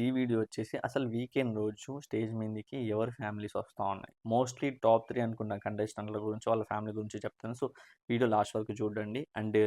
ఈ వీడియో వచ్చేసి అసలు వీకెండ్ రోజు స్టేజ్ మీదకి ఎవరి ఫ్యామిలీస్ వస్తూ ఉన్నాయి? మోస్ట్లీ టాప్ త్రీ అనుకున్న కంటెస్టెంట్ల గురించి వాళ్ళ ఫ్యామిలీ గురించి చెప్తాను. సో వీడియో లాస్ట్ వరకు చూడండి. అండ్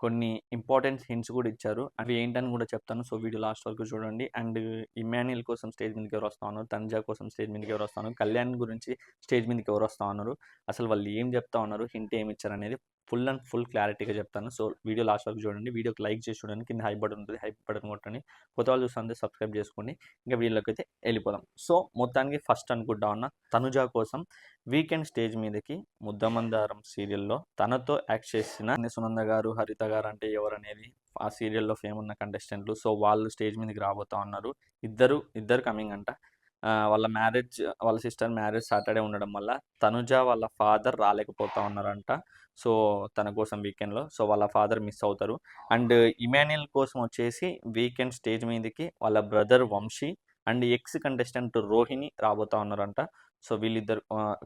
కొన్ని ఇంపార్టెంట్ హింట్స్ కూడా ఇచ్చారు. అవి ఏంటని కూడా చెప్తాను. సో వీడియో లాస్ట్ వరకు చూడండి. అండ్ ఇమాన్యుయల్ కోసం స్టేజ్ మీదకి ఎవరు వస్తా ఉన్నారు? తనుజా కోసం స్టేజ్ మీదకి ఎవరు వస్తా ఉన్నారు? కళ్యాణ్ గురించి స్టేజ్ మీదకి ఎవరు వస్తా ఉన్నారు? అసలు వాళ్ళు ఏం చెప్తా ఉన్నారు? హింట్ ఏమి ఇచ్చారు అనేది ఫుల్ అండ్ ఫుల్ క్లారిటీగా చెప్తాను. సో వీడియో లాస్ట్ వరకు చూడండి. వీడియోకి లైక్ చేసి చూడండి. కింద హై బటన్ ఉంటుంది. హై బటన్ కొట్టండి. కొత్త వాళ్ళు చూస్తుంటే సబ్స్క్రైబ్ చేసుకోండి. ఇంకా వీళ్ళకి అయితే వెళ్ళిపోదాం. సో మొత్తానికి ఫస్ట్ అనుకుంటా ఉన్న తనుజా కోసం వీకెండ్ స్టేజ్ మీదకి ముద్దమందారం సీరియల్లో తనతో యాక్ట్ చేసిన సునంద గారు హరిత గారు అంటే ఎవరనేది ఆ సీరియల్లో ఫేమ్ ఉన్న కంటెస్టెంట్లు సో వాళ్ళు స్టేజ్ మీదకి రాబోతా ఉన్నారు. ఇద్దరు ఇద్దరు కమింగ్ అంట. వాళ్ళ మ్యారేజ్ వాళ్ళ సిస్టర్ మ్యారేజ్ సాటర్డే ఉండడం వల్ల తనుజ వాళ్ళ ఫాదర్ రాలేకపోతా ఉన్నారంట. సో తన కోసం వీకెండ్లో. సో వాళ్ళ ఫాదర్ మిస్ అవుతారు. అండ్ ఇమాన్యుయల్ కోసం వచ్చేసి వీకెండ్ స్టేజ్ మీదకి వాళ్ళ brother Vamsi and ex contestant Rohini రాబోతా ఉన్నారంట. సో వీళ్ళిద్దరు ఆ,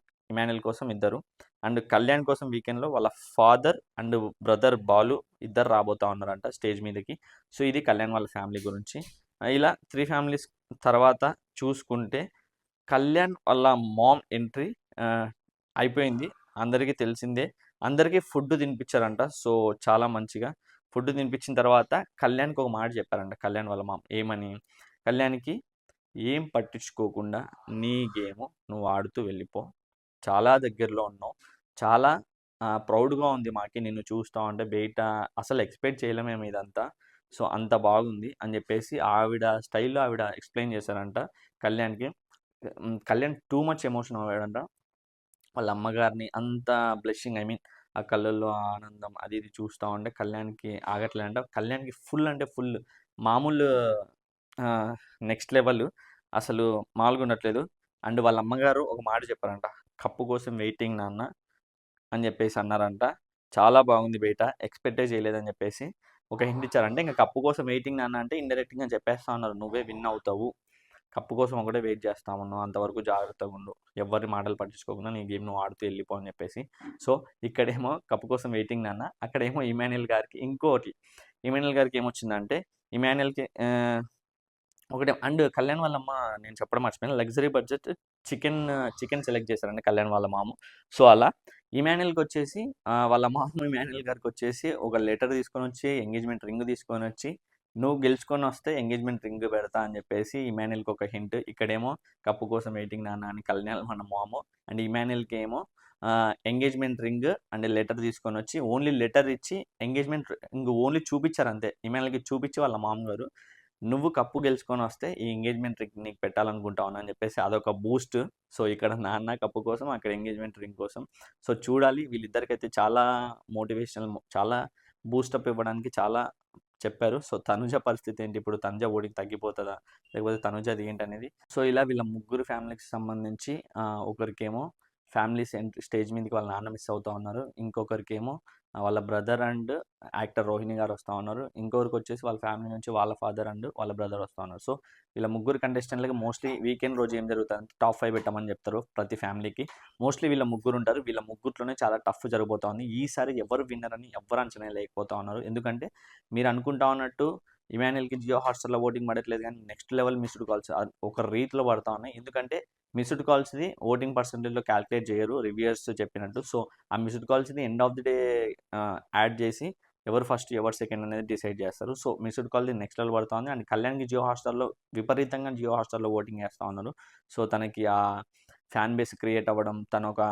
కోసం ఇద్దరు. అండ్ కళ్యాణ్ కోసం వీకెండ్లో వాళ్ళ ఫాదర్ అండ్ బ్రదర్ బాలు ఇద్దరు రాబోతా ఉన్నారంట స్టేజ్ మీదకి. సో ఇది కళ్యాణ్ వాళ్ళ ఫ్యామిలీ గురించి. ఇలా త్రీ ఫ్యామిలీస్ తర్వాత చూసుకుంటే కళ్యాణ్ వాళ్ళ మామ్ ఎంట్రీ అయిపోయింది. అందరికీ తెలిసిందే. అందరికీ ఫుడ్ తినిపించారంట సో చాలా మంచిగా ఫుడ్ తినిపించిన తర్వాత కళ్యాణ్కి ఒక మాట చెప్పారంట. కళ్యాణ్ వాళ్ళ మామ్ ఏమని? కళ్యాణ్కి ఏం పట్టించుకోకుండా నీ గేమ్ నువ్వు ఆడుతూ వెళ్ళిపో. చాలా దగ్గరలో ఉన్నావు. చాలా ప్రౌడ్గా ఉంది మాకి. నిన్ను చూస్తావు అంటే బయట అసలు ఎక్స్పెక్ట్ చేయలేమేమో ఇదంతా. సో అంత బాగుంది అని చెప్పేసి ఆవిడ స్టైల్లో ఆవిడ ఎక్స్ప్లెయిన్ చేశారంట కళ్యాణ్కి. కళ్యాణ్ టూ మచ్ ఎమోషన్ అవ్వాడంట. వాళ్ళ అమ్మగారిని అంత బ్లెస్సింగ్ ఐ మీన్ ఆ కళ్ళల్లో ఆనందం అది ఇది చూస్తూ ఉంటే కళ్యాణ్కి ఆగట్లేదంట. కళ్యాణ్కి ఫుల్ అంటే ఫుల్ మామూలు నెక్స్ట్ లెవెల్ అసలు మామూలుగా ఉండట్లేదు అండ్ వాళ్ళ అమ్మగారు ఒక మాట చెప్పారంట. కప్పు కోసం వెయిటింగ్ నాన్న అని చెప్పేసి అన్నారంట. చాలా బాగుంది బయట ఎక్స్పెక్టే చేయలేదని చెప్పేసి. ఒక హింట్ ఇచ్చారంటే ఇంకా కప్పు కోసం వెయిటింగ్ నాన్న అంటే ఇండైరెక్ట్గా చెప్పేస్తా ఉన్నారు. నువ్వే విన్ అవుతావు. కప్పు కోసం ఒకటే వెయిట్ చేస్తా ఉన్నావు అంతవరకు జాగ్రత్తగా ఉండు. ఎవరి మాటలు పట్టించుకోకుండా నీ గేమ్ నువ్వు ఆడుతూ వెళ్ళిపో అని చెప్పేసి. సో ఇక్కడేమో కప్పు కోసం వెయిటింగ్ నాన్న. అక్కడేమో ఇమానుయల్ గారికి ఇంకోటి. ఇమాన్యుయల్ గారికి ఏమొచ్చిందంటే ఇమానుయల్కి ఒకటే అండ్ కళ్యాణ్ వాళ్ళమ్మ నేను చెప్పడం మర్చిపోయాను. Luxury budget chicken chicken select చేశారండి కళ్యాణ్ వాళ్ళ మామ. సో అలా ఇమాన్యుయల్కి వచ్చేసి వాళ్ళ మామ ఇమాన్యుయల్ గారికి వచ్చేసి ఒక లెటర్ తీసుకొని వచ్చి ఎంగేజ్మెంట్ రింగ్ తీసుకొని వచ్చి నువ్వు గెలుచుకొని వస్తే ఎంగేజ్మెంట్ రింగ్ పెడతా అని చెప్పేసి ఇమాన్యుయల్కి ఒక హింట్ ఇక్కడేమో కప్పు కోసం వెయిటింగ్ నాన్న అని కళ్యాణ్ మన మామ అండ్ ఇమాన్యుయల్కి ఏమో ఎంగేజ్మెంట్ రింగ్ అండ్ లెటర్ తీసుకొని వచ్చి ఓన్లీ లెటర్ ఇచ్చి ఎంగేజ్మెంట్ రింగ్ ఓన్లీ చూపించారు అంతే. ఇమాన్యుల్కి చూపించి వాళ్ళ మామగారు నువ్వు కప్పు గెలుచుకొని వస్తే ఈ ఎంగేజ్మెంట్ రింగ్ నీకు పెట్టాలనుకుంటావు అని చెప్పేసి అదొక బూస్ట్. సో ఇక్కడ నాన్న కప్పు కోసం అక్కడ ఎంగేజ్మెంట్ రింగ్ కోసం. సో చూడాలి. వీళ్ళిద్దరికైతే చాలా మోటివేషనల్ చాలా బూస్టప్ ఇవ్వడానికి చాలా చెప్పారు. సో తనుజ పరిస్థితి ఏంటి? ఇప్పుడు తనుజ ఓడికి తగ్గిపోతుందా? లేకపోతే తనుజది ఏంటి అనేది? సో ఇలా వీళ్ళ ముగ్గురు ఫ్యామిలీకి సంబంధించి ఒకరికేమో ఫ్యామిలీస్ స్టేజ్ మీదకి వాళ్ళ నాన్న మిస్ అవుతా ఉన్నారు. ఇంకొకరికేమో వాళ్ళ బ్రదర్ అండ్ యాక్టర్ రోహిణి గారు వస్తూ ఉన్నారు. ఇంకొకరికి వచ్చేసి వాళ్ళ ఫ్యామిలీ నుంచి వాళ్ళ ఫాదర్ అండ్ వాళ్ళ బ్రదర్ వస్తూ ఉన్నారు. సో వీళ్ళ ముగ్గురు కంటెస్టెంట్లకి మోస్ట్లీ వీకెండ్ రోజు ఏం జరుగుతుంది టాప్ ఫైవ్ పెట్టమని చెప్తారు ప్రతి ఫ్యామిలీకి. మోస్ట్లీ వీళ్ళ ముగ్గురు ఉంటారు. వీళ్ళ ముగ్గురులోనే చాలా టఫ్ జరగబోతోంది ఈసారి ఎవరు విన్నర్ అని ఎవరు అంచనా లేకపోతా ఉన్నారు. ఎందుకంటే మీరు అనుకుంటా ఉన్నట్టు ఇమాన్యుయల్కి జియో హాట్స్టార్లో ఓటింగ్ పడట్లేదు కానీ నెక్స్ట్ లెవెల్ మిస్డ్ కాల్స్ ఒక రీతిలో పడతా ఉన్నాయి. ఎందుకంటే మిస్డ్ కాల్స్ది ఓటింగ్ పర్సంటేజ్లో క్యాలిక్యులేట్ చేయరు రివ్యూయర్స్ చెప్పినట్టు. సో ఆ missed కాల్స్ని end of the day add చేసి ఎవరు ఫస్ట్ ఎవరు సెకండ్ అనేది డిసైడ్ చేస్తారు. సో మిస్డ్ కాల్ది నెక్స్ట్ లెవెల్ పడుతుంది. అండ్ కళ్యాణ్కి జియో హాట్స్టార్లో విపరీతంగా జియో హాట్స్టార్లో ఓటింగ్ చేస్తూ ఉన్నారు. సో తనకి ఆ ఫ్యాన్ బేస్ క్రియేట్ అవ్వడం తను ఒక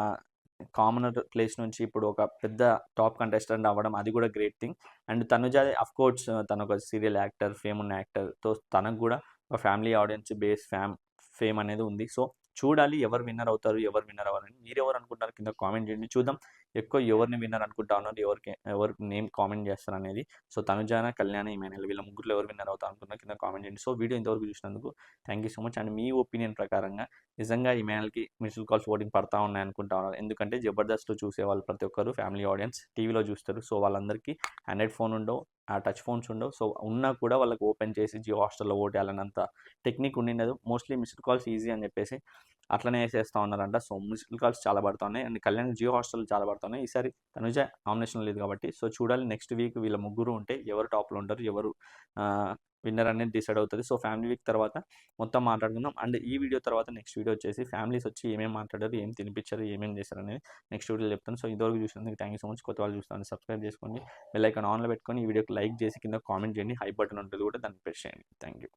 కామనర్ ప్లేస్ నుంచి ఇప్పుడు ఒక పెద్ద టాప్ కంటెస్టెంట్ అవ్వడం అది కూడా great thing. And Tanuja of course తను ఒక సీరియల్ యాక్టర్ ఫేమ్ ఉన్న యాక్టర్తో తనకు కూడా ఒక family audience base fam fame అనేది ఉంది. సో చూడాలి ఎవరు విన్నర్ అవుతారు ఎవరు విన్నర్ అవ్వాలని. మీరు ఎవరు అనుకుంటారు కింద కామెంట్ చేయండి. చూద్దాం ఎక్కువ ఎవరిని విన్నర్ అనుకుంటా ఉన్నారు ఎవరికి ఎవరు నేమ్ కామెంట్ చేస్తారు అనేది. సో తనుజాన కళ్యాణ ఇమానుయల్ వీళ్ళ ముగ్గురు ఎవరు విన్నర్ అవుతారు అనుకున్నారు కింద కామెంట్ చేయండి. సో వీడియో ఇంతవరకు చూసినందుకు thank you so much and me opinion ప్రకారంగా నిజంగా ఈ మేనల్కి మిస్డ్ కాల్స్ ఓటింగ్ పడతా ఉన్నాయి అనుకుంటా ఉన్నారు. ఎందుకంటే జబర్దస్త్ చూసే వాళ్ళు ప్రతి ఒక్కరు ఫ్యామిలీ ఆడియన్స్ టీవీలో చూస్తారు. సో వాళ్ళందరికీ ఆండ్రాయిడ్ ఫోన్ ఉండవు ఆ టచ్ ఫోన్స్ ఉండవు. సో ఉన్నా కూడా వాళ్ళకి ఓపెన్ చేసి జియో హాస్టల్లో ఓటేయాలన్నంత టెక్నిక్ ఉండినది మోస్ట్లీ మిస్డ్ కాల్స్ ఈజీ అని చెప్పేసి అట్లనే వేసేస్తూ ఉన్నారంట. సో మిస్డ్ కాల్స్ చాలా పడుతున్నాయి. అండ్ కళ్యాణ్ జియో హాస్టల్ చాలా పడుతున్నాయి. ఈసారి తనుజ నామినేషన్ లేదు కాబట్టి. సో చూడాలి నెక్స్ట్ వీక్ వీళ్ళ ముగ్గురు ఉంటే ఎవరు టాప్లో ఉంటారు ఎవరు విన్నర్ అనేది డిసైడ్ అవుతుంది. సో ఫ్యామిలీ వీక్ తర్వాత మొత్తం మాట్లాడుకుందాం. అండ్ ఈ వీడియో తర్వాత నెక్స్ట్ వీడియో వచ్చేసి ఫ్యామిలీస్ వచ్చి ఏమేమి మాట్లాడారు ఏం తినిపించారు ఏమేమి చేశారు అనేది నెక్స్ట్ వీడియోలో చెప్తాను. సో ఇదివరకు చూసినందుకు థ్యాంక్ యూ సో మచ్. కొత్త వాళ్ళు చూస్తాను సబ్స్క్రైబ్ చేసుకోండి. బెల్ ఐకాన్ ఆన్లో పెట్టుకొని ఈ వీడియోకి లైక్ చేసి కింద కామెంట్ చేయండి. హై బటన్ ఉంటుంది కూడా దాన్ని ప్రెస్ చేయండి. Thank you.